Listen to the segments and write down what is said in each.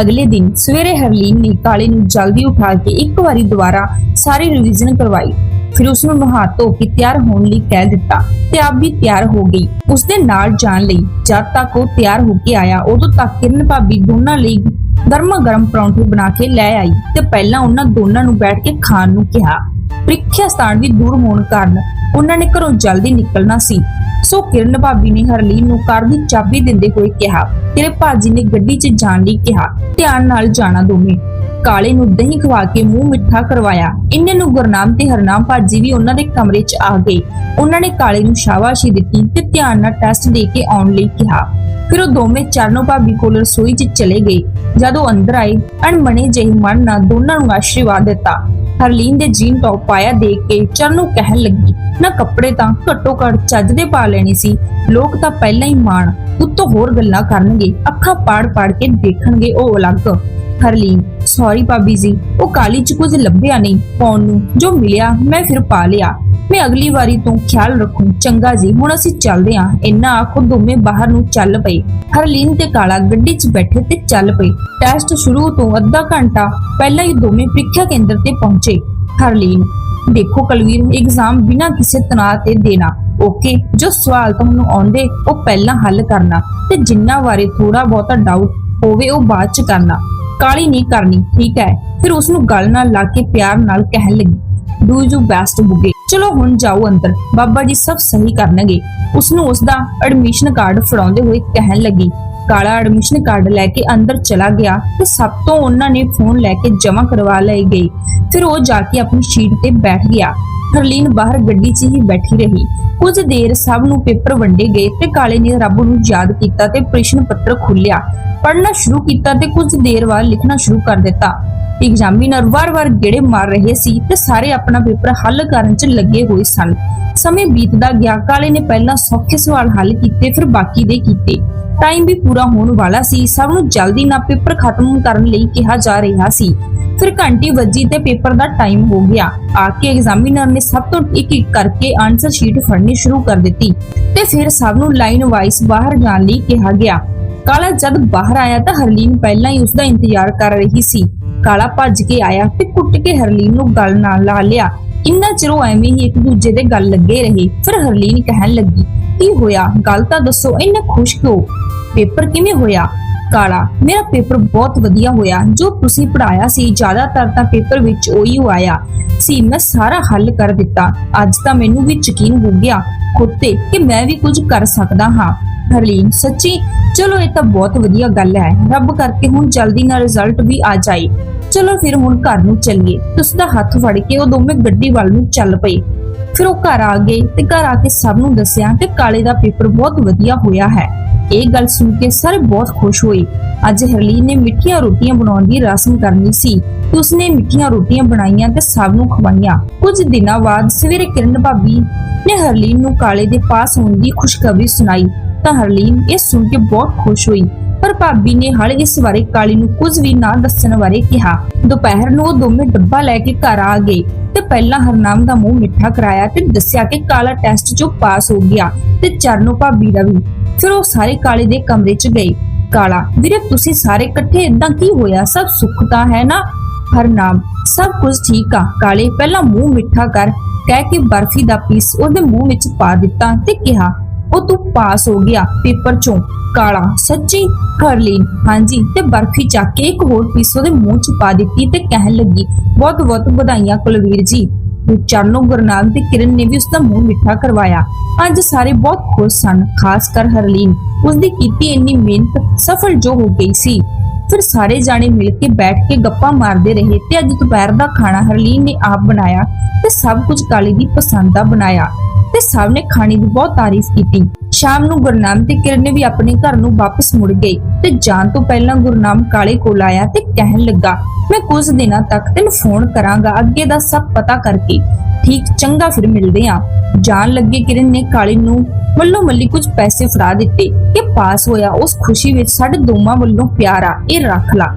ਅਗਲੇ ਦਿਨ ਸਵੇਰੇ ਹਰਲੀਨ ਨੇ ਕਾਲੇ ਨੂੰ ਜਲਦੀ ਉਠਾ ਕੇ ਇੱਕ ਵਾਰੀ ਦੁਬਾਰਾ ਸਾਰੀ ਰਿਵੀਜ਼ਨ ਕਰਵਾਈ। ਫਿਰ ਉਸ ਨੂੰ ਨਹਾ ਧੋ ਕੇ ਤਿਆਰ ਹੋਣ ਲਈ ਕਹਿ ਦਿੱਤਾ ਤੇ ਆਪ ਵੀ ਤਿਆਰ ਹੋ ਗਈ। ਉਸ ਦੇ ਨਾਲ ਜਾਣ ਲਈ ਜਦ ਤੱਕ ਉਹ ਤਿਆਰ ਹੋ ਕੇ ਆਇਆ, ਉਦੋਂ ਤੱਕ ਕਿਰਨ ਭਾਬੀ ਦੋਨਾਂ ਲਈ ਗਰਮਾ ਗਰਮ ਪਰੌਂਠੇ ਬਣਾ ਕੇ ਲੈ ਆਈ ਤੇ ਪਹਿਲਾਂ ਉਹਨਾਂ ਦੋਨਾਂ ਨੂੰ ਬੈਠ ਕੇ ਖਾਣ ਨੂੰ ਕਿਹਾ। ਪ੍ਰੀਖਿਆ ਸਥਾਨ ਵੀ ਦੂਰ ਹੋਣ ਕਾਰਨ ਉਹਨਾਂ ਨੇ ਘਰੋਂ ਜਲਦੀ ਨਿਕਲਣਾ ਸੀ। ਸੋ ਕਿਰਨ ਭਾਬੀ ਨੇ ਹਰਲੀਨ ਨੂੰ ਕਾਰ ਦੀ ਚਾਬੀ ਦਿੰਦੇ ਹੋਏ ਕਿਹਾ, ਤੇਰੇ ਭਾਜੀ ਨੇ ਗੱਡੀ 'ਚ ਜਾਣ ਲਈ ਕਿਹਾ, ਧਿਆਨ ਨਾਲ ਜਾਣਾ ਦੋਵੇਂ। ਕਾਲੇ ਨੂੰ ਦਹੀਂ ਖਵਾ ਕੇ ਮੂੰਹ ਮਿੱਠਾ ਕਰਵਾਇਆ। ਇੰਨੇ ਨੂੰ ਗੁਰਨਾਮ ਤੇ ਹਰਨਾਮ ਭਾਜੀ ਵੀ ਉਹਨਾਂ ਦੇ ਕਮਰੇ 'ਚ ਆ ਗਏ। ਉਹਨਾਂ ਨੇ ਕਾਲੇ ਨੂੰ ਸ਼ਾਬਾਸ਼ੀ ਦਿੱਤੀ ਤੇ ਧਿਆਨ ਨਾਲ ਟੈਸਟ ਦੇ ਕੇ ਆਉਣ ਲਈ ਕਿਹਾ। ਫਿਰ ਉਹ ਦੋਵੇਂ ਚਰਨੋ ਭਾਬੀ ਕੋਲ ਰਸੋਈ 'ਚ ਚਲੇ ਗਏ। ਜਦੋਂ ਅੰਦਰ ਆਏ, ਅਣਮਣੇ ਜਿਹੇ ਮਨ ਨਾਲ ਦੋਨਾਂ ਨੂੰ ਆਸ਼ੀਰਵਾਦ ਦਿੱਤਾ। ਹਰਲੀਨ ਦੇ ਜੀਨ ਟੌਪ ਪਾਇਆ ਦੇਖ ਕੇ ਚਰਨੂ ਕਹਿਣ ਲੱਗੀ, ਨਾ ਕੱਪੜੇ ਤਾਂ ਘੱਟੋ ਘੱਟ ਚੱਜ ਦੇ ਪਾ ਲੈਣੇ ਸੀ। ਲੋਕ ਤਾਂ ਪਹਿਲਾਂ ਹੀ ਮਾਣ, ਉੱਤੋਂ ਹੋਰ ਗੱਲਾਂ ਕਰਨਗੇ, ਅੱਖਾਂ ਪਾੜ ਪਾੜ ਕੇ ਦੇਖਣਗੇ ਉਹ ਅਲੱਗ। ਹਰਲੀਨ ਸੌਰੀ ਭਾਬੀ ਜੀ, ਉਹ ਕਾਲੀ ਚ ਕੁਝ ਲੱਭਿਆ ਨਹੀਂ ਪਾਉਣ ਨੂੰ। ਜੋ ਮਿਲਿਆ, ਮੈਂ ਫਿਰ ਪਾ ਲਿਆ। ਮੈਂ ਅਗਲੀ ਵਾਰੀ ਤੋਂ ਖਿਆਲ ਰੱਖੂ। ਚੰਗਾ ਜੀ, ਹੁਣ ਅਸੀਂ ਚੱਲਦੇ ਹਾਂ। ਇੰਨਾ ਆਖੋ ਦੋਵੇਂ ਬਾਹਰ ਨੂੰ ਚੱਲ ਪਏ। ਹਰਲੀਨ ਤੇ ਕਾਲਾ ਗੱਡੀ 'ਚ ਬੈਠੇ ਤੇ ਚੱਲ ਪਏ। ਟੈਸਟ ਸ਼ੁਰੂ ਤੋਂ ਅੱਧਾ ਘੰਟਾ ਪਹਿਲਾਂ ਹੀ ਦੋਵੇਂ ਪ੍ਰੀਖਿਆ ਕੇਂਦਰ ਤੇ ਪਹੁੰਚੇ। ਹਰਲੀਨ, ਦੇਖੋ ਕਲਵੀਰ ਐਗਜ਼ਾਮ ਬਿਨਾਂ ਕਿਸੇ ਤਣਾਅ ਤੇ ਦੇਣਾ। ਓਕੇ ਜੋ ਸਵਾਲ ਤੁਹਾਨੂੰ ਆਉਂਦੇ, ਉਹ ਪਹਿਲਾਂ ਹੱਲ ਕਰਨਾ। ਤੇ ਜਿੰਨਾ ਬਾਰੇ ਥੋੜਾ ਬਹੁਤਾ ਡਾਊਟ ਹੋਵੇ, ਉਹ ਬਾਅਦ ਚ ਕਰਨਾ। ਕਾਲੀ ਨਹੀਂ ਕਰਨੀ, ਠੀਕ ਹੈ? ਫਿਰ ਉਸ ਨੂੰ ਗਲ ਨਾਲ ਲਾ ਕੇ ਪਿਆਰ ਨਾਲ ਕਹਿਣ ਲੱਗੀ ਡੂ ਯੂ ਬੈਸਟ ਬੁੱਗੇ। ਚਲੋ ਹੁਣ ਜਾਓ ਅੰਦਰ, ਬਾਬਾ ਜੀ ਸਭ ਸਹੀ ਕਰਨਗੇ। ਉਸ ਨੂੰ ਉਸ ਦਾ ਐਡਮਿਸ਼ਨ ਕਾਰਡ ਫੜਾਉਂਦੇ ਹੋਏ ਕਹਿਣ ਲੱਗੀ ਕਾਲਾ ਐਡਮਿਸ਼ਨ ਕਾਰਡ ਲੈ ਕੇ ਅੰਦਰ ਚਲਾ ਗਿਆ ਤੇ ਸਭ ਤੋਂ ਉਹਨਾਂ ਨੇ ਫੋਨ ਲੈ ਕੇ ਜਮ੍ਹਾਂ ਕਰਵਾ ਲਏ ਗਏ ਫਿਰ ਉਹ ਜਾ ਕੇ ਆਪਣੀ ਸ਼ੀਟ ਤੇ ਬੈਠ ਗਿਆ। ਹਰਲੀਨ ਬਾਹਰ ਗੱਡੀ 'ਚ ਹੀ ਬੈਠੀ ਰਹੀ। ਕੁਝ ਦੇਰ ਸਭ ਨੂੰ ਪੇਪਰ ਵੰਡੇ ਗਏ ਤੇ ਕਾਲੇ ਨੇ ਰੱਬ ਨੂੰ ਯਾਦ ਕੀਤਾ ਤੇ ਪ੍ਰਸ਼ਨ ਪੱਤਰ ਖੋਲ੍ਹਿਆ। ਪੜ੍ਹਨਾ ਸ਼ੁਰੂ ਕੀਤਾ ਤੇ ਕੁਝ ਦੇਰ ਬਾਅਦ ਲਿਖਣਾ ਸ਼ੁਰੂ ਕਰ ਦਿੱਤਾ। ਐਗਜ਼ਾਮੀਨਰ ਵਾਰ-ਵਾਰ ਗੇੜੇ ਮਾਰ ਰਹੇ ਸੀ ਤੇ ਸਾਰੇ ਆਪਣਾ ਪੇਪਰ ਹੱਲ ਕਰਨ 'ਚ ਲੱਗੇ ਹੋਏ ਸਨ। ਸਮੇਂ ਬੀਤਦਾ ਗਿਆ, ਕਾਲੇ ਨੇ ਪਹਿਲਾਂ ਸੌਖੇ ਸਵਾਲ ਹੱਲ ਕੀਤੇ, ਫਿਰ ਬਾਕੀ ਦੇ ਕੀਤੇ। ਟਾਈਮ ਵੀ ਪੂਰਾ ਹੋਣ ਵਾਲਾ ਸੀ। ਸਭ ਨੂੰ ਜਲਦੀ ਨਾਲ ਪੇਪਰ ਖਤਮ ਕਰਨ ਲਈ ਕਿਹਾ ਜਾ ਰਿਹਾ ਸੀ। ਫਿਰ ਘੰਟੀ ਵੱਜੀ ਤੇ ਪੇਪਰ ਦਾ ਟਾਈਮ ਹੋ ਗਿਆ। ਆ ਕੇ ਐਗਜ਼ਾਮੀਨਰ ਨੇ ਸਭ ਤੋਂ ਇੱਕ ਇੱਕ ਕਰਕੇ ਆਨਸਰ ਸ਼ੀਟ ਫੜਨੀ ਸ਼ੁਰੂ ਕਰ ਦਿੱਤੀ ਤੇ ਫਿਰ ਸਭ ਨੂੰ ਲਾਈਨ ਵਾਈਜ਼ ਬਾਹਰ ਜਾਣ ਲਈ ਕਿਹਾ ਗਿਆ। ਕਾਲਾ ਜਦ ਬਾਹਰ ਆਇਆ ਤਾਂ ਹਰਲੀਨ ਪਹਿਲਾਂ ਹੀ ਉਸ ਦਾ ਇੰਤਜ਼ਾਰ ਕਰ ਰਹੀ ਸੀ। ਕਾਲਾ ਭੱਜ ਕੇ ਆਇਆ ਤੇ ਕੁੱਟ ਕੇ ਹਰਲੀਨ ਨੂੰ ਗਲ ਨਾਲ ਲਾ ਲਿਆ। ਇੰਨਾ ਚਿਰ ਉਹ ਐਵੇਂ ਹੀ ਇੱਕ ਦੂਜੇ ਦੇ ਗੱਲ ਲੱਗੇ ਰਹੇ। ਫਿਰ ਹਰਲੀਨ ਕਹਿਣ ਲੱਗੀ, ਕੀ ਹੋਇਆ? ਗੱਲ ਤਾਂ ਦੱਸੋ, ਇੰਨਾ ਖੁਸ਼ ਕਿਉਂ? ਪੇਪਰ ਕਿਵੇਂ ਹੋਇਆ? ਕਾਲਾ, ਮੇਰਾ ਪੇਪਰ ਬਹੁਤ ਵਧੀਆ ਹੋਇਆ। ਜੋ ਤੁਸੀਂ ਪੜਾਇਆ ਸੀ, ਜ਼ਿਆਦਾਤਰ ਤਾਂ ਪੇਪਰ ਵਿੱਚ ਉਹੀ ਆਇਆ। ਸੀ, ਮੈਂ ਸਾਰਾ ਹੱਲ ਕਰ ਦਿੱਤਾ। ਅੱਜ ਤਾਂ ਮੈਨੂੰ ਵੀ ਯਕੀਨ ਹੋ ਗਿਆ ਖੁਦ ਤੇ ਕਿ ਮੈਂ ਵੀ ਕੁਝ ਕਰ ਸਕਦਾ ਹਾਂ। ਹਰਲੀਨ, ਸੱਚੀ? ਚਲੋ, ਇਹ ਤਾਂ ਬਹੁਤ ਵਧੀਆ ਗੱਲ ਹੈ। ਰੱਬ ਕਰਕੇ ਹੁਣ ਜਲਦੀ ਨਾਲ ਰਿਜ਼ਲਟ ਵੀ ਆ ਜਾਏ। ਚਲੋ, ਫਿਰ ਹੁਣ ਘਰ ਨੂੰ ਚੱਲੀਏ। ਤੁਸੀਂ ਦਾ ਹੱਥ ਫੜ ਕੇ ਉਹ ਦੋਵੇਂ ਗੱਡੀ ਵੱਲ ਨੂੰ ਚੱਲ ਪਏ। ਫਿਰ ਉਹ ਘਰ ਆ ਗਏ ਤੇ ਘਰ ਆ ਕੇ ਸਭ ਨੂੰ ਦੱਸਿਆ ਕਿ ਕਾਲੇ ਦਾ ਪੇਪਰ ਬਹੁਤ ਵਧੀਆ ਹੋਇਆ ਹੈ। ਇਹ ਗੱਲ ਸੁਣ ਕੇ ਸਾਰੇ ਬਹੁਤ ਖੁਸ਼ ਹੋਏ ਅੱਜ ਹਰਲੀਨ ਨੇ ਮਿੱਠੀਆਂ ਰੋਟੀਆਂ ਬਣਾਉਣ ਦੀ ਰਸਮ ਕਰਨੀ ਸੀ। ਤੇ ਉਸਨੇ ਮਿੱਠੀਆਂ ਰੋਟੀਆਂ ਬਣਾਈਆਂ ਤੇ ਸਭ ਨੂੰ ਖਵਾਈਆਂ। ਕੁਝ ਦਿਨਾਂ ਬਾਅਦ ਸਵੇਰੇ ਕਿਰਨ ਭਾਬੀ ਨੇ ਹਰਲੀਨ ਨੂੰ ਕਾਲੇ ਦੇ ਪਾਸ ਹੋਣ ਦੀ ਖੁਸ਼ਖਬਰੀ ਸੁਣਾਈ। ਤਾਂ ਹਰਲੀਨ ਇਹ ਸੁਣ ਕੇ ਬਹੁਤ ਖੁਸ਼ ਹੋਈ। ਪਰ ਭਾਬੀ ਨੇ ਹਾਲੇ ਇਸ ਬਾਰੇ ਕਾਲੀ ਨੂੰ ਕੁਝ ਵੀ ਨਾ ਦੱਸਣ ਬਾਰੇ ਕਿਹਾ। ਦੁਪਹਿਰ ਨੂੰ ਉਹ ਦੋਵੇਂ ਡੱਬਾ ਲੈ ਕੇ ਘਰ ਆ ਗਏ ਤੇ ਪਹਿਲਾਂ ਹਰਨਾਮ ਦਾ ਮੂੰਹ ਮਿੱਠਾ ਕਰਾਇਆ ਤੇ ਦੱਸਿਆ ਕਿ ਕਾਲਾ ਟੈਸਟ 'ਚੋਂ ਪਾਸ ਹੋ ਗਿਆ ਤੇ ਚਰਨੋ ਭਾਬੀ ਦਾ ਵੀ। ਫਿਰ ਉਹ ਸਾਰੇ ਕਾਲੇ ਦੇ ਕਮਰੇ 'ਚ ਗਏ। ਕਾਲਾ, ਵੀਰੇ ਤੁਸੀਂ ਸਾਰੇ ਇਕੱਠੇ ਇਦਾਂ ਕੀ ਹੋਇਆ? ਸਭ ਸੁੱਖ ਤਾਂ ਹੈ ਨਾ? ਹਰਨਾਮ, ਸਭ ਕੁਝ ਠੀਕ ਆ। ਕਾਲੇ, ਪਹਿਲਾਂ ਮੂੰਹ ਮਿੱਠਾ ਕਰ। ਕਹਿ ਕੇ ਬਰਫੀ ਦਾ ਪੀਸ ਉਹਦੇ ਮੂੰਹ ਵਿੱਚ ਪਾ ਦਿੱਤਾ ਤੇ ਕਿਹਾ ਉਹ ਤੂੰ ਪਾਸ ਹੋ ਗਿਆ ਪੇਪਰ ਚੋਂ। ਕਾਲਾ, ਸੱਚੀ? ਹਰਲੀਨ ਹਾਂਜੀ, ਤੇ ਬਰਫੀ ਚੱਕ ਕੇ ਇੱਕ ਹੋਰ ਪੀਸ ਉਹਦੇ ਮੂੰਹ 'ਚ ਪਾ ਦਿੱਤੀ ਤੇ ਕਹਿਣ ਲੱਗੀ, ਬਹੁਤ ਬਹੁਤ ਵਧਾਈਆਂ ਕੁਲਵੀਰ ਜੀ। ਤੇ ਚਰਨੋ ਗੁਰਨਾਮ ਤੇ ਕਿਰਨ ਨੇ ਵੀ ਉਸ ਦਾ ਮੂੰਹ ਮਿੱਠਾ ਕਰਵਾਇਆ। ਅੱਜ ਸਾਰੇ ਬਹੁਤ ਖੁਸ਼ ਸਨ, ਖਾਸ ਕਰ ਹਰਲੀਨ। ਉਸ ਦੀ ਕੀਤੀ ਇੰਨੀ ਮਿਹਨਤ ਸਫਲ ਜੋ ਹੋ ਗਈ ਸੀ। ਫਿਰ ਸਾਰੇ ਜਾਣੇ ਮਿਲ ਕੇ ਬੈਠ ਕੇ ਗੱਪਾਂ ਮਾਰਦੇ ਰਹੇ ਤੇ ਅੱਜ ਦੁਪਹਿਰ ਦਾ ਖਾਣਾ ਹਰਲੀਨ ਨੇ ਆਪ ਬਣਾਇਆ ਤੇ ਸਭ ਕੁਝ ਕਾਲੀ ਦੀ ਪਸੰਦ ਦਾ ਬਣਾਇਆ ਤੇ ਸਭ ਨੇ ਖਾਣੇ ਦੀ ਬਹੁਤ ਤਾਰੀਫ ਕੀਤੀ। ਸ਼ਾਮ ਨੂੰ ਗੁਰਨਾਮ ਤੇ ਕਿਰਨ ਵੀ ਆਪਣੇ ਘਰ ਨੂੰ ਵਾਪਸ ਮੁੜ ਗਏ ਤੇ ਜਾਣ ਤੋਂ ਪਹਿਲਾਂ ਗੁਰਨਾਮ ਕਾਲੇ ਕੋਲ ਆਇਆ ਤੇ ਕਹਿਣ ਲੱਗਾ, ਮੈਂ ਕੁਝ ਦਿਨਾਂ ਤੱਕ ਤੈਨੂੰ ਫੋਨ ਕਰਾਂਗਾ, ਅੱਗੇ ਦਾ ਸਭ ਪਤਾ ਕਰਕੇ। ਠੀਕ, ਚੰਗਾ, ਫਿਰ ਮਿਲਦੇ ਆ। ਜਾਣ ਲੱਗੇ ਕਿਰਨ ਨੇ ਕਾਲੇ ਨੂੰ ਮੱਲੋ ਮੱਲੀ ਕੁਝ ਪੈਸੇ ਫੜਾ ਦਿੱਤੇ ਕਿ ਪਾਸ ਹੋਇਆ ਉਸ ਖੁਸ਼ੀ ਵਿੱਚ ਸਾਡੇ ਦੋਵਾਂ ਵੱਲੋਂ ਪਿਆਰਾ ਇਹ ਰੱਖ ਲਾ।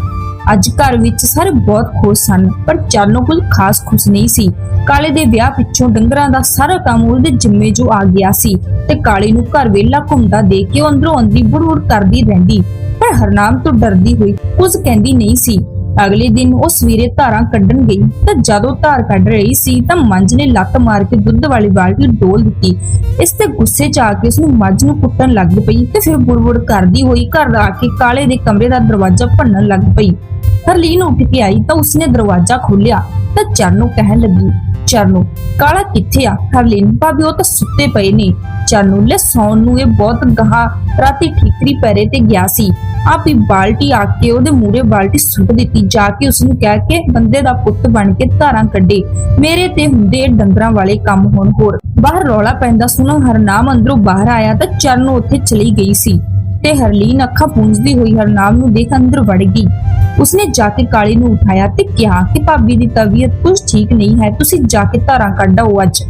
ਅੱਜ ਘਰ ਵਿੱਚ ਸਾਰੇ ਬਹੁਤ ਖੁਸ਼ ਸਨ, ਪਰ ਚਾਨੋ ਕੁਝ ਖਾਸ ਖੁਸ਼ ਨਹੀਂ ਸੀ। ਕਾਲੇ ਦੇ ਵਿਆਹ ਪਿੱਛੋਂ ਡੰਗਰਾਂ ਦਾ ਸਾਰਾ ਕੰਮ ਉਹਦੇ ਜਿੰਮੇ ਜੋ ਆ ਗਿਆ ਸੀ ਤੇ ਕਾਲੇ ਨੂੰ ਘਰ ਵੇਲਾ ਘੁੰਮਦਾ ਦੇਖ ਕੇ ਉਹ ਅੰਦਰੋਂ ਅੰਦਰੀ ਬੁੜਬੁੜ ਕਰਦੀ ਰਹਿੰਦੀ। ਪਰ ਹਰਨਾਮ ਤੋਂ ਡਰਦੀ ਹੋਈ ਕੁਝ ਕਹਿੰਦੀ ਨਹੀਂ ਸੀ। ਅਗਲੇ ਦਿਨ ਉਹ ਸਵੇਰੇ ਧਾਰਾਂ ਕੱਢਣ ਗਈ ਤਾਂ ਜਦੋਂ ਧਾਰ ਕੱਢ ਰਹੀ ਸੀ ਤਾਂ ਮੰਜ ਨੇ ਲੱਤ ਮਾਰ ਕੇ ਦੁੱਧ ਵਾਲੀ ਬਾਲਟੀ ਡੋਲ ਦਿੱਤੀ। ਇਸ ਤੇ ਗੁੱਸੇ 'ਚ ਆ ਕੇ ਉਸਨੂੰ ਮੱਝ ਨੂੰ ਕੁੱਟਣ ਲੱਗ ਪਈ ਤੇ ਫਿਰ ਬੁੜਬੁੜ ਕਰਦੀ ਹੋਈ ਘਰ ਆ ਕੇ ਕਾਲੇ ਦੇ ਕਮਰੇ ਦਾ ਦਰਵਾਜ਼ਾ ਭੰਨਣ ਲੱਗ ਪਈ। ਹਰਲੀਨ ਉੱਠ ਕੇ ਆਈ ਤਾਂ ਉਸਨੇ ਦਰਵਾਜ਼ਾ ਖੋਲ੍ਹਿਆ ਤਾਂ ਚਰਨ ਨੂੰ ਕਹਿਣ ਲੱਗੀ ਚਰਨੂ ਕਾਲਾ ਕਿੱਥੇ ਆ? ਹਰਲੀਨ, ਭਾਬੀ ਉਹ ਤਾਂ ਸੁੱਤੇ ਪਏ ਨੇ। ਚਰਨੂ ਲੈ ਸੌਣ ਨੂੰ ਇਹ ਬਹੁਤ ਗਹਾ ਰਾਤੀ ਠੀਕਰੀ ਪੈਰੇ ਤੇ ਗਿਆ ਸੀ। ਆਪ ਹੀ ਬਾਲਟੀ ਆ ਕੇ ਉਹਦੇ ਮੂਰੇ ਬਾਲਟੀ ਸੁੱਟ ਦਿੱਤੀ, ਜਾ ਕੇ ਉਸਨੂੰ ਕਹਿ ਕੇ ਬੰਦੇ ਦਾ ਪੁੱਤ ਬਣ ਕੇ ਧਾਰਾਂ ਕੱਢੇ। ਮੇਰੇ ਤੇ ਹੁੰਦੇ ਡੰਗਰਾਂ ਵਾਲੇ ਕੰਮ ਹੁਣ ਹੋਰ। ਬਾਹਰ ਰੌਲਾ ਪੈਂਦਾ, ਸੁਣੋ ਹਰਨਾਮ ਅੰਦਰੋਂ ਬਾਹਰ ਆਇਆ ਤਾਂ ਚਰਨੂ ਉੱਥੇ ਚਲੀ ਗਈ ਸੀ। ਤੇ ਹਰਲੀਨ ਅੱਖਾਂ ਪੂੰਝਦੀ ਹੋਈ ਹਰਨਾਮ ਨੂੰ ਦੇਖ ਅੰਦਰ ਵੜ ਗਈ। ਉਸਨੇ ਜਾ ਕੇ ਕਾਲੀ ਨੂੰ ਉਠਾਇਆ ਤੇ ਕਿਹਾ ਕਿ ਭਾਬੀ ਦੀ ਤਬੀਅਤ ਕੁਝ ਠੀਕ ਨਹੀਂ ਹੈ, ਤੁਸੀਂ ਜਾ ਕੇ ਧਾਰਾਂ ਕੱਢਾਓ ਅੱਜ।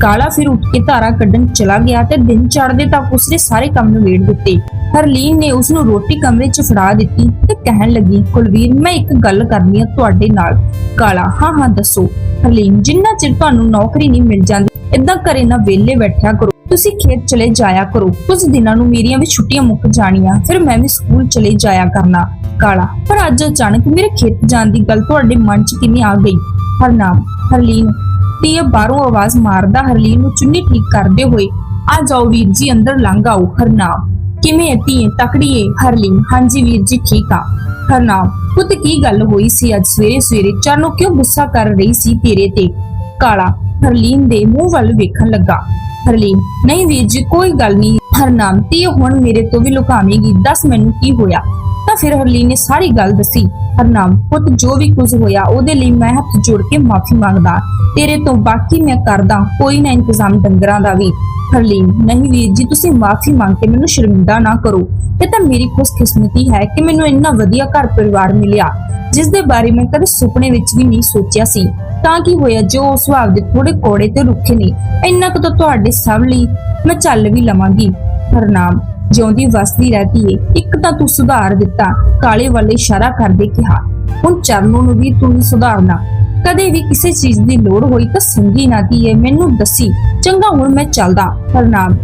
ਕਾਲਾ ਫਿਰ ਉੱਠ ਕੇ ਧਾਰਾਂ ਕੱਢਣ ਚਲਾ ਗਿਆ ਤੇ ਦਿਨ ਚੜ੍ਹਦੇ ਤੱਕ ਉਸਨੇ ਸਾਰੇ ਕੰਮ ਨਿਬੇੜ ਦਿੱਤੇ। ਹਰਲੀਨ ਨੇ ਉਸ ਨੂੰ ਰੋਟੀ ਕਮਰੇ 'ਚ ਫੜਾ ਦਿੱਤੀ ਤੇ ਕਹਿਣ ਲੱਗੀ, ਕੁਲਵੀਰ, ਮੈਂ ਇੱਕ ਗੱਲ ਕਰਨੀ ਹੈ ਤੁਹਾਡੇ ਨਾਲ। ਕਾਲਾ, ਹਾਂ ਹਾਂ, ਦੱਸੋ। ਹਰਲੀਨ, ਜਿੰਨਾ ਚਿਰ ਤੁਹਾਨੂੰ ਨੌਕਰੀ ਨਹੀਂ ਮਿਲ ਜਾਂਦੀ ਇਦਾਂ ਘਰੇ ਨਾ ਵਿਹਲੇ ਬੈਠਿਆ ਕਰੋ। ਤੁਸੀਂ ਖੇਤ ਚਲੇ ਜਾਇਆ ਕਰੋ। ਕੁਝ ਦਿਨਾਂ ਨੂੰ ਮੇਰੀਆਂ ਵੀ ਛੁੱਟੀਆਂ ਮੁੱਕ ਜਾਣੀਆਂ। ਫਿਰ ਮੈਂ ਵੀ ਸਕੂਲ ਚਲੇ ਜਾਇਆ ਕਰਨਾ। ਕਾਲਾ, ਪਰ ਅੱਜ ਅਚਾਨਕ ਮੇਰੇ ਖੇਤ ਜਾਣ ਦੀ ਗੱਲ ਤੁਹਾਡੇ ਮਨ 'ਚ ਕਿਵੇਂ ਆ ਗਈ? ਹਰਨਾਮ, ਹਰਲੀਨ ਤੇ ਬਾਹਰੋਂ ਆਵਾਜ਼ ਮਾਰਦਾ ਹਰਲੀਨ ਨੂੰ ਚੁੰਨੀ ਠੀਕ ਕਰਦੇ ਹੋਏ, ਆ ਜਾਓ ਵੀਰ ਜੀ, ਅੰਦਰ ਲੰਘ ਆਓ। ਹਰਨਾਮ, ਕਿਵੇਂ ਹੈ ਧੀਏ, ਤਕੜੀਏ? ਹਰਲੀਨ, ਹਾਂਜੀ ਵੀਰ ਜੀ, ਠੀਕ ਆ। ਹਰਨਾਮ, ਪੁੱਤ ਕੀ ਗੱਲ ਹੋਈ ਸੀ ਅੱਜ ਸਵੇਰੇ ਸਵੇਰੇ? ਚਾਨੋ ਕਿਉਂ ਗੁੱਸਾ ਕਰ ਰਹੀ ਸੀ ਤੇਰੇ ਤੇ? ਕਾਲਾ, ਹਰਲੀਨ ਦੇ ਮੂੰਹ ਵੱਲ ਵੇਖਣ ਲੱਗਾ। ਹਰਲੀਨ ਨਹੀਂ ਵੀਰ ਜੀ, ਕੋਈ ਗੱਲ ਨਹੀਂ। ਹਰਨਾਮ ਤੇ ਹੁਣ ਮੇਰੇ ਤੋਂ ਵੀ ਲੁਕਾਵੇਂਗੀ। ਦੱਸ ਮੈਨੂੰ ਕੀ ਹੋਇਆ? ਤਾਂ ਫਿਰ ਹਰਲੀਨ ਨੇ ਸਾਰੀ ਗੱਲ ਦੱਸੀ। ਹਰਨਾਮ ਪੁੱਤ, ਜੋ ਵੀ ਕੁਝ ਹੋਇਆ, ਉਹਦੇ ਲਈ ਮੈਂ ਹੱਥ ਜੋੜ ਕੇ ਮਾਫੀ ਮੰਗਦਾ। ਤੇਰੇ ਤੋਂ ਬਾਕੀ ਮੈਂ ਕਰਦਾ, ਕੋਈ ਨਾ ਇੰਤਜ਼ਾਮ ਡੰਗਰਾਂ ਦਾ ਵੀ। ਹਰਲੀਨ, ਨਹੀਂ ਵੀਰ ਜੀ, ਤੁਸੀਂ ਮਾਫੀ ਮੰਗ ਕੇ ਮੈਨੂੰ ਸ਼ਰਮਿੰਦਾ ਨਾ ਕਰੋ। ਇਹ ਤਾਂ ਮੇਰੀ ਖੁਸ਼ਕਿਸਮਤੀ ਹੈ ਕਿ ਮੈਨੂੰ ਇੰਨਾ ਵਧੀਆ ਘਰ ਪਰਿਵਾਰ ਮਿਲਿਆ, ਜਿਸ ਦੇ ਬਾਰੇ ਮੈਂ ਕਦੇ ਸੁਪਨੇ ਵਿੱਚ ਵੀ ਨਹੀਂ ਸੋਚਿਆ ਸੀ। ਤਾਂ ਕੀ ਹੋਇਆ, ਜੋ ਉਸ ਸੁਭਾਅ ਦੇ ਥੋੜੇ ਕੋੜੇ ਤੇ ਰੁੱਖੇ ਨੇ, ਇੰਨਾ ਕੁ ਤਾਂ ਤੁਹਾਡੇ ਸਭ ਲਈ ਮੈਂ ਚੱਲ ਵੀ ਲਵਾਂਗੀ। ਹਰਨਾਮ ਜਿਉਂਦੀ ਵਸਦੀ ਰਹਤੀ ਏ, ਇੱਕ ਤਾਂ ਤੂੰ ਸੁਧਾਰ ਦਿੱਤਾ, ਕਾਲੇ ਵੱਲ ਇਸ਼ਾਰਾ ਕਰਦੇ ਕਿਹਾ। ਹੁਣ ਚਰਨੋਂ ਨੂੰ ਵੀ ਤੂੰ ਸੁਧਾਰਨਾ। ਕਦੇ ਵੀ ਕਿਸੇ ਚੀਜ਼ ਦੀ ਲੋੜ ਹੋਈ ਤਾਂ ਸੰਗੀ ਨਾ ਦੀਏ ਮੈਨੂੰ ਦੱਸੀ। ਚੰਗਾ, ਹੁਣ ਮੈਂ ਚੱਲਦਾ ਹਰਨਾਮ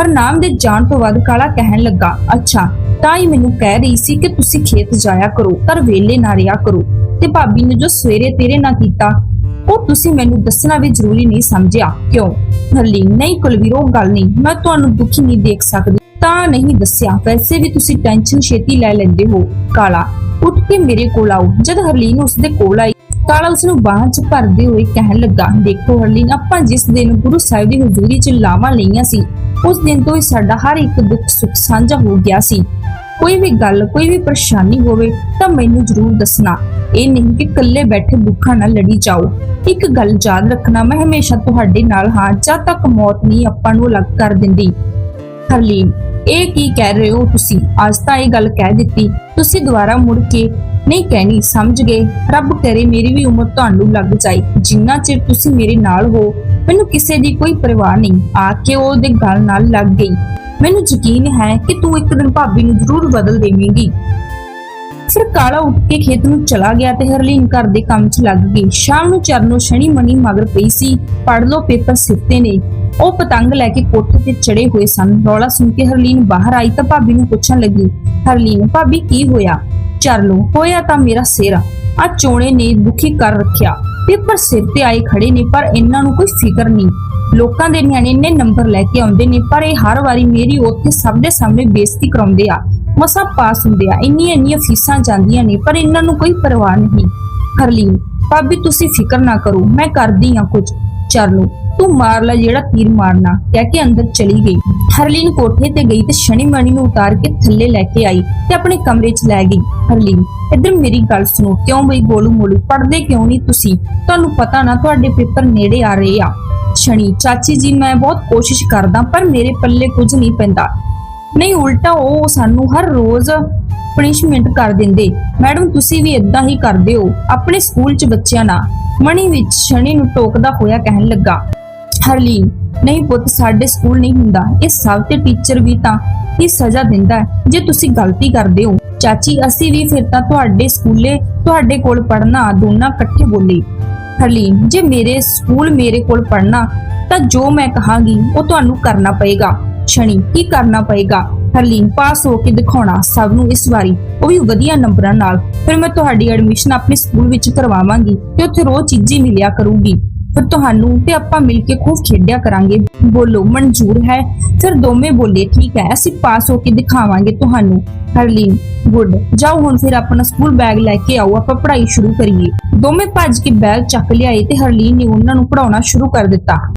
ਹਰਨਾਮ ਦੇ ਜਾਣ ਤੋਂ ਬਾਅਦ ਕਾਲਾ ਕਹਿਣ ਲੱਗਾ, ਅੱਛਾ, ਤਾਂ ਹੀ ਮੈਨੂੰ ਕਹਿ ਰਹੀ ਸੀ ਕਿ ਤੁਸੀਂ ਖੇਤ ਜਾਇਆ ਕਰੋ ਪਰ ਵੇਲੇ ਨਾ ਰਿਹਾ ਕਰੋ। ਤੇ ਭਾਬੀ ਨੇ ਜੋ ਸਵੇਰੇ ਤੇਰੇ ਨਾਲ ਕੀਤਾ, ਉਹ ਤੁਸੀਂ ਮੈਨੂੰ ਦੱਸਣਾ ਵੀ ਜ਼ਰੂਰੀ ਨਹੀਂ ਸਮਝਿਆ। ਕਿਉਂ? ਹਰਲੀਨ, ਨਹੀਂ ਕੁਲਵੀਰੋ ਗੱਲ ਨਹੀਂ, ਮੈਂ ਤੁਹਾਨੂੰ ਦੁਖੀ ਨਹੀਂ ਦੇਖ ਸਕਦੀ। ਤਾਂ ਨਹੀਂ ਦੱਸਿਆ ਵੈਸੇ ਵੀ ਤੁਸੀਂ ਟੈਨਸ਼ਨ ਛੇਤੀ ਲੈ ਲੈਂਦੇ ਹੋ, ਕਾਲਾ। ਉੱਠ ਕੇ ਮੇਰੇ ਕੋਲ ਆਓ। ਜਦ ਹਰਲੀਨ ਉਸਦੇ ਕੋਲ ਆਈ, ਕਾਲਾ ਉਸ ਨੂੰ ਬਾਹਾਂ 'ਚ ਭਰਦੇ ਹੋਏ ਕਹਿਣ ਲੱਗਾ, ਦੇਖੋ ਹਰਲੀਨ, ਆਪਾਂ ਜਿਸ ਦਿਨ ਗੁਰੂ ਸਾਹਿਬ ਦੀ ਹਜ਼ੂਰੀ 'ਚ ਲਾਵਾਂ ਲਈਆਂ ਸੀ, ਉਸ ਦਿਨ ਤੋਂ ਹੀ ਸਾਡਾ ਹਰ ਇੱਕ ਦੁੱਖ ਸੁੱਖ ਸਾਂਝਾ ਹੋ ਗਿਆ ਸੀ। ਕੋਈ ਵੀ ਗੱਲ, ਕੋਈ ਵੀ ਪਰੇਸ਼ਾਨੀ ਹੋਵੇ ਤਾਂ ਮੈਨੂੰ ਜ਼ਰੂਰ ਦੱਸਣਾ। ਇਹ ਨਹੀਂ ਕਿ ਇਕੱਲੇ ਬੈਠੇ ਦੁੱਖਾਂ ਨਾਲ ਲੜੀ ਜਾਓ। ਇੱਕ ਗੱਲ ਯਾਦ ਰੱਖਣਾ, ਮੈਂ ਹਮੇਸ਼ਾ ਤੁਹਾਡੇ ਨਾਲ ਹਾਂ, ਜਦ ਤੱਕ ਮੌਤ ਨਹੀਂ ਆਪਾਂ ਨੂੰ ਅਲੱਗ ਕਰ ਦਿੰਦੀ। ਹਰਲੀਨ ਇਹ ਕੀ ਕਹਿ ਰਹੇ ਹੋ ਤੁਸੀਂ? ਅੱਜ ਤਾਂ ਇਹ ਗੱਲ ਕਹਿ ਦਿੱਤੀ। ਤੁਸੀਂ ਦੁਬਾਰਾ ਮੁੜ ਕੇ ਨਹੀਂ ਕਹਿਣੀ, ਸਮਝ ਗਏ? ਰੱਬ ਕਰੇ ਮੇਰੀ ਵੀ ਉਮਰ ਤੁਹਾਨੂੰ ਲੱਗ ਜਾਏ। ਜਿੰਨਾ ਚਿਰ ਤੁਸੀਂ ਮੇਰੇ ਨਾਲ ਹੋ, ਮੈਨੂੰ ਕਿਸੇ ਦੀ ਕੋਈ ਪਰਵਾਹ ਨਹੀਂ। ਆ ਕੇ ਉਹਦੇ ਗੱਲ ਨਾਲ ਲੱਗ ਗਈ। ਮੈਨੂੰ ਯਕੀਨ ਹੈ ਕਿ ਤੂੰ ਇੱਕ ਦਿਨ ਭਾਬੀ ਨੂੰ ਜ਼ਰੂਰ ਬਦਲ ਦੇਵੇਂਗੀ। ਫਿਰ ਕਾਲਾ ਉੱਠ ਕੇ ਖੇਤ ਨੂੰ ਚਲਾ ਗਿਆ ਤੇ ਹਰਲੀਨ ਘਰ ਦੇ ਕੰਮ 'ਚ ਲੱਗ ਗਈ। ਸ਼ਾਮ ਨੂੰ ਚਰਨੋ ਸ਼ਨੀ ਮਣੀ ਮਗਰ ਪਈ ਸੀ। ਪੜ ਲੋ ਪੇਪਰ ਸਿੱਤੇ ਨੇ। ਉਹ ਪਤੰਗ ਲੈ ਕੇ ਕੋਠੇ ਤੇ ਚੜੇ ਹੋਏ ਸਨ। ਰੌਲਾ ਸੁਣ ਕੇ ਹਰਲੀਨ ਬਾਹਰ ਆਈ ਤਾਂ ਭਾਬੀ ਨੂੰ ਪੁੱਛਣ ਲੱਗੀ, ਹਰਲੀਨ, ਭਾਬੀ ਕੀ ਹੋਇਆ? ਚਰਨੋ ਹੋਇਆ ਤਾਂ ਮੇਰਾ ਸਿਰ ਆ। ਚੋਣੇ ਨੇ ਦੁਖੀ ਕਰ ਰੱਖਿਆ। ਪੇਪਰ ਸਿਰ ਤੇ ਆਏ ਖੜੇ ਨੇ, ਪਰ ਇਹਨਾਂ ਨੂੰ ਕੋਈ ਫਿਕਰ ਨਹੀਂ। ਲੋਕਾਂ ਦੇ ਨਿਆਣੇ ਨੇ ਨੰਬਰ ਲੈ ਕੇ ਆਉਂਦੇ ਨੇ, ਪਰ ਇਹ ਹਰ ਵਾਰੀ ਮੇਰੀ ਉੱਥੇ ਸਭ ਦੇ ਸਾਹਮਣੇ ਬੇਇੱਜ਼ਤੀ ਕਰਾਉਂਦੇ ਆ। ਮਸਾ ਪਾਸ ਹੁੰਦੇ ਆ। ਇੰਨੀਆਂ ਇੰਨੀਆਂ ਫੀਸਾਂ ਜਾਂਦੀਆਂ ਨੇ, ਪਰ ਇਹਨਾਂ ਨੂੰ ਕੋਈ ਪਰਵਾਹ ਨਹੀਂ। ਹਰਲੀਨ, ਭਾਬੀ ਤੁਸੀਂ ਫਿਕਰ ਨਾ ਕਰੋ, ਮੈਂ ਕਰਦੀ ਆ ਕੁਝ। ਚਰਨੋ ਤੂੰ ਮਾਰ ਲੈ ਜਿਹੜਾ ਤੀਰ ਮਾਰਨਾ, ਕਹਿ ਕੇ ਅੰਦਰ ਚਲੀ ਗਈ। ਹਰਲੀਨ ਕੋਠੇ ਤੇ ਗਈ ਤੇ ਸ਼ਨੀ ਮਣੀ ਨੂੰ ਉਤਾਰ ਕੇ ਥੱਲੇ ਲੈ ਕੇ ਆਈ ਤੇ ਆਪਣੇ ਕਮਰੇ 'ਚ ਲੈ ਗਈ। ਹਰਲੀਨ, ਇੱਧਰ ਮੇਰੀ ਗੱਲ ਸੁਣੋ, ਕਿਉਂ ਬਈ ਗੋਲੂ ਮੋਲੂ ਪੜਦੇ ਕਿਉਂ ਨਹੀਂ ਤੁਸੀਂ? ਤੁਹਾਨੂੰ ਪਤਾ ਨਾ ਤੁਹਾਡੇ ਪੇਪਰ ਨੇੜੇ ਆ ਰਹੇ ਆ। ਸ਼ਨੀ, ਚਾਚੀ ਜੀ, ਮੈਂ ਬਹੁਤ ਕੋਸ਼ਿਸ਼ ਕਰਦਾ, ਪਰ ਮੇਰੇ ਪੱਲੇ ਕੁਝ ਨਹੀਂ ਪੈਂਦਾ। ਨਹੀਂ, ਉਲਟਾ ਉਹ ਸਾਨੂੰ ਹਰ ਰੋਜ਼ ਪਨਿਸ਼ਮੈਂਟ ਕਰ ਦਿੰਦੇ। ਮੈਡਮ, ਤੁਸੀਂ ਵੀ ਇਦਾਂ ਹੀ ਕਰਦੇ ਹੋ। ਆਪਣੇ ਸਕੂਲ 'ਚ ਬੱਚਿਆਂ ਨਾਲ ਮਣੀ ਵਿੱਚ ਸ਼ਨੀ ਨੂੰ ਟੋਕਦਾ ਹੋਇਆ ਕਹਿਣ ਲੱਗਾ, ਹਰਲੀਨ, ਨਹੀਂ ਪੁੱਤ, ਸਾਡੇ ਸਕੂਲ ਨਹੀਂ ਹੁੰਦਾ। ਇਹ ਸਭ ਤੇ ਟੀਚਰ ਵੀ ਤਾਂ ਇਹ ਸਜ਼ਾ ਦਿੰਦਾ ਜੇ ਤੁਸੀਂ ਗਲਤੀ ਕਰਦੇ ਹੋ, ਚਾਚੀ, ਅਸੀਂ ਵੀ ਫਿਰ ਤਾਂ ਤੁਹਾਡੇ ਸਕੂਲੇ, ਤੁਹਾਡੇ ਕੋਲ ਪੜਨਾ ਦੋਨਾਂ ਇਕੱਠੇ ਬੋਲੇ। ਹਰਲੀਨ, ਜੇ ਮੇਰੇ ਸਕੂਲ ਮੇਰੇ ਕੋਲ ਪੜਨਾ ਤਾਂ ਜੋ ਮੈਂ ਕਹਾਂਗੀ, ਉਹ ਤੁਹਾਨੂੰ ਕਰਨਾ ਪਏਗਾ। ਸ਼ਨੀ ਕੀ ਕਰਨਾ ਪਏਗਾ? ਹਰਲੀਨ ਪਾਸ ਹੋ ਕੇ ਦਿਖਾਉਣਾ ਸਭ ਨੂੰ ਇਸ ਵਾਰੀ। ਉਹ ਵੀ ਵਧੀਆ ਨੰਬਰਾਂ ਨਾਲ। ਫਿਰ ਮੈਂ ਤੁਹਾਡੀ ਐਡਮਿਸ਼ਨ ਆਪਣੇ ਸਕੂਲ ਵਿੱਚ ਕਰਵਾਵਾਂਗੀ ਤੇ ਉੱਥੇ ਰੋਜ਼ ਚੀਜ਼ੀ ਮਿਲਿਆ ਕਰੂਗੀ। ਫਿਰ ਤੁਹਾਨੂੰ ਤੇ ਆਪਾਂ ਮਿਲ ਕੇ ਖੂਬ ਖੇਡਿਆ ਕਰਾਂਗੇ। ਬੋਲੋ, ਮਨਜ਼ੂਰ ਹੈ? ਫਿਰ ਦੋਵੇਂ ਬੋਲੇ, ਠੀਕ ਹੈ, ਅਸੀਂ ਪਾਸ ਹੋ ਕੇ ਦਿਖਾਵਾਂਗੇ ਤੁਹਾਨੂੰ। ਹਰਲੀਨ, ਗੁੱਡ। ਜਾਓ ਹੁਣ ਫਿਰ ਆਪਣਾ ਸਕੂਲ ਬੈਗ ਲੈ ਕੇ ਆਓ, ਆਪਾਂ ਪੜ੍ਹਾਈ ਸ਼ੁਰੂ ਕਰੀਏ। ਦੋਵੇਂ ਭੱਜ ਕੇ ਬੈਗ ਚੱਕ ਲਿਆਏ ਤੇ ਹਰਲੀਨ ਨੇ ਉਹਨਾਂ ਨੂੰ ਪੜਾਉਣਾ ਸ਼ੁਰੂ ਕਰ ਦਿੱਤਾ।